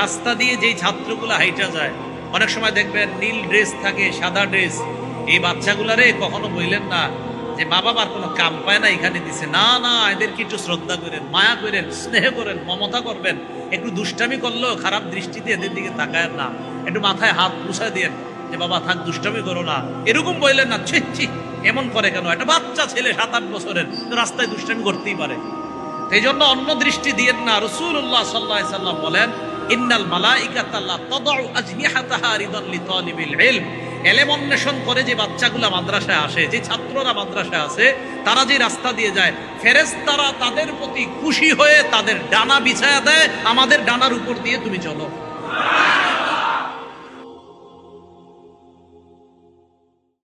রাস্তা দিয়ে যেই ছাত্রগুলো হাইটা যায়, অনেক সময় দেখবেন নীল ড্রেস থাকে, সাদা ড্রেস। এই বাচ্চাগুলারে কখনো বললেন না যে মা বাবার কোনো কাম পায় না, এখানে দিছে। না না, এদেরকে একটু শ্রদ্ধা করেন, মায়া করেন, স্নেহ করেন, মমতা করবেন। একটু দুষ্টামি করলেও খারাপ দৃষ্টিতে এদের দিকে তাকায় না। একটু মাথায় হাত পুষায় দিয়ে যে বাবা, থাক, দুষ্টামি করো না। এরকম বললেন না, ছি ছি, এমন করে কেন? একটা বাচ্চা ছেলে, সাত, আট বছরের রাস্তায় দুষ্টামি করতেই পারে। এই জন্য অন্য দৃষ্টি দিয়েন না রসুল্লাহ সাল্লাহ সাল্লাম বলেন, ইন্নাল মালাইকাতাল্লাহ তদউ আজনিহাতাহা রিদান লিতালিবিল ইলম। এলেম অন্বেষণ করে যে বাচ্চাগুলা মাদ্রাসায় আসে, যে ছাত্ররা মাদ্রাসায় আসে, তারা যে রাস্তা দিয়ে যায়, ফেরেশতারা তাদের প্রতি খুশি হয়ে তাদের ডানা বিছায়া দেয়, আমাদের ডানার উপর দিয়ে তুমি চলো।